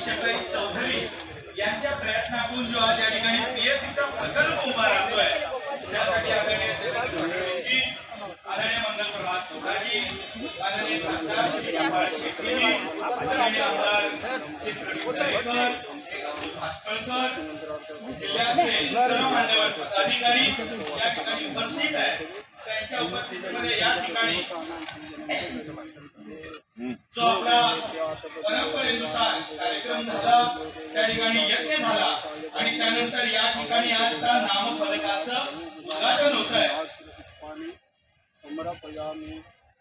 मनीषाताई चौधरी यांच्या प्रयत्नातून जो आज या ठिकाणी पीएफचा प्रकल्प उभा राहतोय त्यासाठी आदरणीय देवेंद्र आदरणीय मंगल प्रभात तोडाजी आदरणीय खासदार श्री आदरणीय आमदार श्री जिल्ह्याचे सर्व मान्यवर अधिकारी या ठिकाणी उपस्थित आहेत. त्यांच्या उपस्थितीमध्ये या ठिकाणी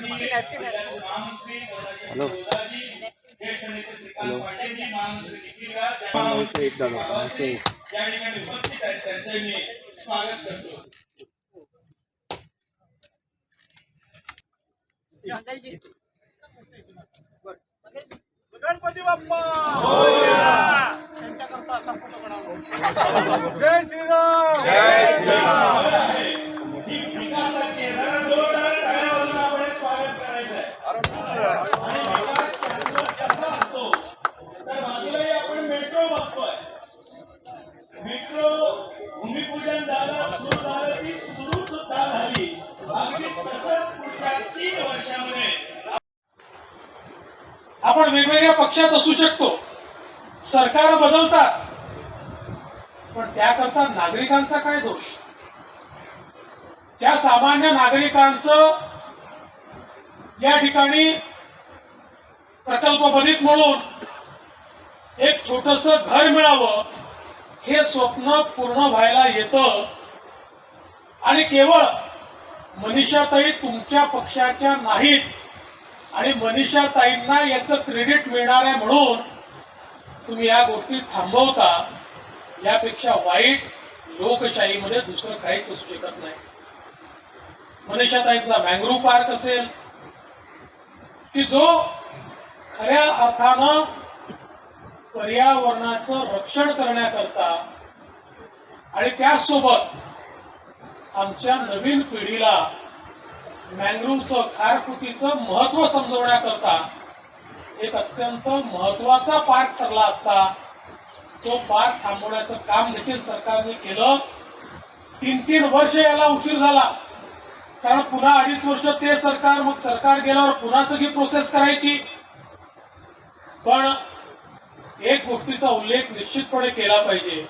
आणि कार्यक्रम होईल. या ठिकाणी आज कार्यक्रमासाठी जिल्ह्याचे महामंत्री कोल्हाचे जोधाजी, ज्येष्ठ नेते श्रीकांत पाटीलजी, महामंत्री निखिल राज, महामंत्री बाबासाहेब या ठिकाणी उपस्थित आहेत त्यांचे मी स्वागत करतो गणपती बाप्पा त्यांच्याकरता संपूर्ण जय श्रीराम अगदी तसंच पुढच्या तीन वर्षामध्ये आपण वेगवेगळ्या पक्षात असू शकतो. सरकार बदलतात. पण त्याकरता नागरिकांचा काय दोष? ज्या सामान्य नागरिकांचं या ठिकाणी प्रकल्प बधित म्हणून एक छोटस घर मिळावं हे स्वप्न पूर्ण व्हायला येतं. आणि केवळ मनीषाताई तुमच्या पक्षाच्या नाहीत. आणि मनीषाताईंना याचं क्रेडिट मिळणार आहे म्हणून तुम्ही या गोष्टी थांबवता. यापेक्षा वाईट लोकशाहीमध्ये दुसरं काहीच असू शकत नाही. मनीषाताईंचा ताईंचा पार्क असेल की जो खऱ्या अर्थानं पर्यावरणाचं रक्षण करण्याकरता आणि त्यासोबत आमच्या नवीन पिढीला मॅंग्रोव्हचं खारफुटीचं महत्त्व समजवण्याकरता एक अत्यंत महत्त्वाचा पार्क ठरला असता तो पार्क थांबवण्याचं काम देखील सरकारने केलं. तीन तीन वर्ष याला उशीर झाला. कारण पुन्हा अडीच वर्ष ते सरकार मग सरकार गेल्यावर पुन्हा सगळी प्रोसेस करायची. पण एक गोष्टीचा उल्लेख निश्चितपणे केला पाहिजे.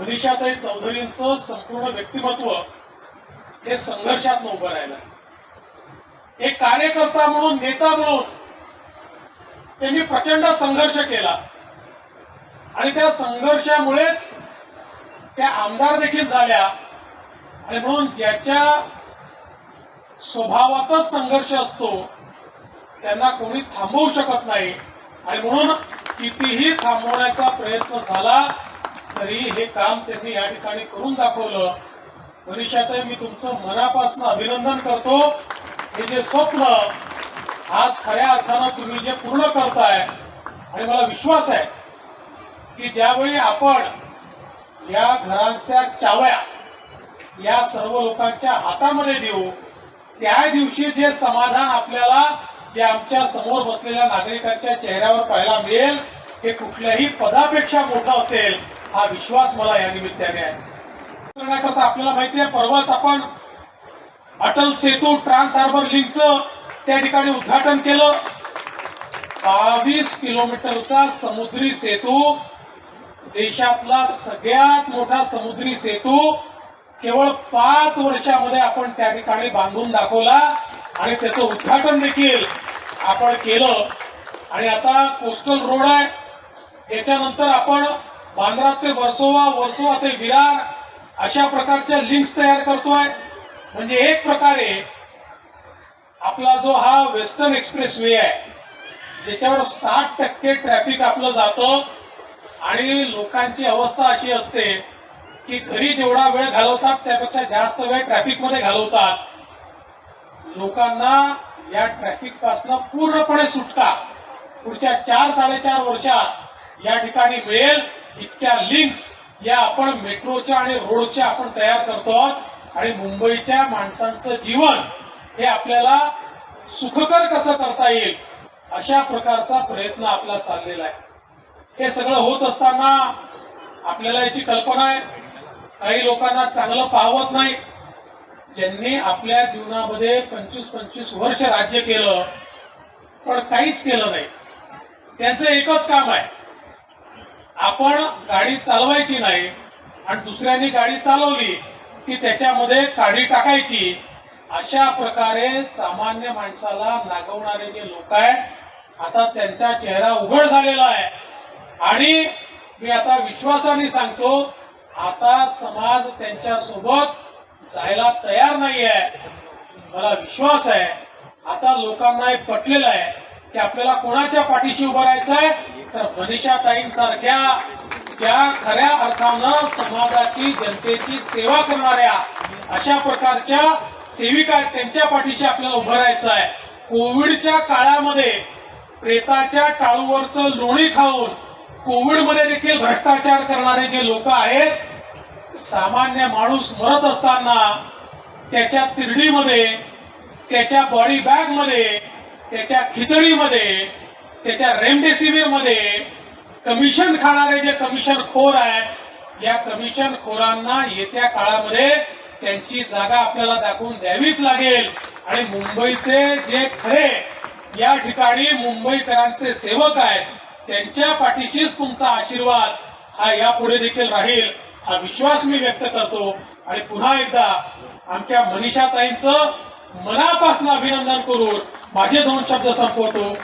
मनीषाताई चौधरींचं संपूर्ण व्यक्तिमत्व हे संघर्षात उभं राहिलं. एक कार्यकर्ता म्हणून नेता म्हणून त्यांनी प्रचंड संघर्ष केला. आणि त्या संघर्षामुळेच त्या आमदार देखील झाल्या. आणि म्हणून ज्याच्या स्वभावातच संघर्ष असतो त्यांना कोणी थांबवू शकत नाही. आणि म्हणून कितीही थांबवण्याचा प्रयत्न झाला तरी हे काम त्यांनी या ठिकाणी करून दाखवलं. मनीषाताई मी तुमचं मनापासून अभिनंदन करतो. हे जे स्वप्न आज खऱ्या अर्थानं तुम्ही जे पूर्ण करताय आणि मला विश्वास आहे की ज्यावेळी आपण या घरांच्या चाव्या या सर्व लोकांच्या हातामध्ये देऊ त्या दिवशी जे समाधान आपल्याला या आमच्यासमोर बसलेल्या नागरिकांच्या चेहऱ्यावर पाहायला मिळेल हे कुठल्याही पदापेक्षा मोठं असेल. हा विश्वास मला या निमित्ताने आहे. करण्याकरता आपल्याला माहिती आहे परवाच आपण अटल सेतू ट्रान्स हार्बर लिंकचं त्या ठिकाणी उद्घाटन केलं. बावीस किलोमीटरचा समुद्री सेतू देशातला सगळ्यात मोठा समुद्री सेतू केवळ पाच वर्षामध्ये आपण त्या ठिकाणी बांधून दाखवला आणि त्याचं उद्घाटन देखील आपण केलं. आणि आता कोस्टल रोड आहे याच्यानंतर आपण बांद्रा ते वर्सोवा वर्सोवा ते विरार अशा प्रकारच्या लिंक्स तयार करतोय. म्हणजे एक प्रकारे आपला जो हा वेस्टर्न एक्सप्रेस वे आहे ज्याच्यावर साठ टक्के ट्रॅफिक आपलं जातं आणि लोकांची अवस्था अशी असते की घरी जेवढा वेळ घालवतात त्यापेक्षा जास्त वेळ ट्रॅफिकमध्ये घालवतात. लोकांना या ट्रॅफिकपासून पूर्णपणे सुटका पुढच्या चार साडेचार वर्षात या ठिकाणी मिळेल. इतक्या लिंक्स या आपण मेट्रोच्या आणि रोडच्या आपण तयार करतो आहोत. आणि मुंबईच्या माणसांचं जीवन हे आपल्याला सुखकर कसं करता येईल अशा प्रकारचा प्रयत्न आपला चाललेला आहे. हे सगळं होत असताना आपल्याला याची कल्पना आहे. काही लोकांना चांगलं पाहवत नाही. ज्यांनी आपल्या जीवनामध्ये पंचवीस पंचवीस वर्ष राज्य केलं पण काहीच केलं नाही. त्यांचं एकच काम आहे. आपण गाडी चालवायची नाही आणि दुसऱ्यांनी गाडी चालवली की त्याच्यामध्ये काडी टाकायची अशा प्रकारे सामान्य माणसाला नागवणारे जे लोक आहेत आता त्यांचा चेहरा उघड झालेला आहे. आणि मी आता विश्वासाने सांगतो आता समाज त्यांच्यासोबत जायला तयार नाही आहे मला विश्वास आहे. आता लोकांना एक पटलेलं आहे की आपल्याला कोणाच्या पाठीशी उभं राहायचं आहे तर मनीषा ताईंसारख्या ज्या खऱ्या अर्थानं समाजाची जनतेची सेवा करणाऱ्या अशा प्रकारच्या सेविका त्यांच्या पाठीशी आपल्याला उभं राहायचं आहे. कोविडच्या काळामध्ये प्रेताच्या टाळूवरचं लोणी खाऊन कोविडमध्ये देखील भ्रष्टाचार करणारे जे लोक आहेत सामान्य माणूस मरत असताना त्याच्या तिरडीमध्ये त्याच्या बॉडी बॅगमध्ये त्याच्या खिचडीमध्ये त्याच्या रेमडेसिवीरमध्ये कमिशन खाणारे जे कमिशन खोर आहेत या कमिशन खोरांना येत्या काळामध्ये त्यांची जागा आपल्याला दाखवून द्यावीच लागेल. आणि मुंबईचे जे खरे या ठिकाणी मुंबईकरांचे सेवक आहेत त्यांच्या पाठीशीच तुमचा आशीर्वाद हा यापुढे देखील राहील हा विश्वास मी व्यक्त करतो. आणि पुन्हा एकदा आमच्या मनीषाताईंचं मनापासून अभिनंदन करून माझे दोन शब्द संपवतो.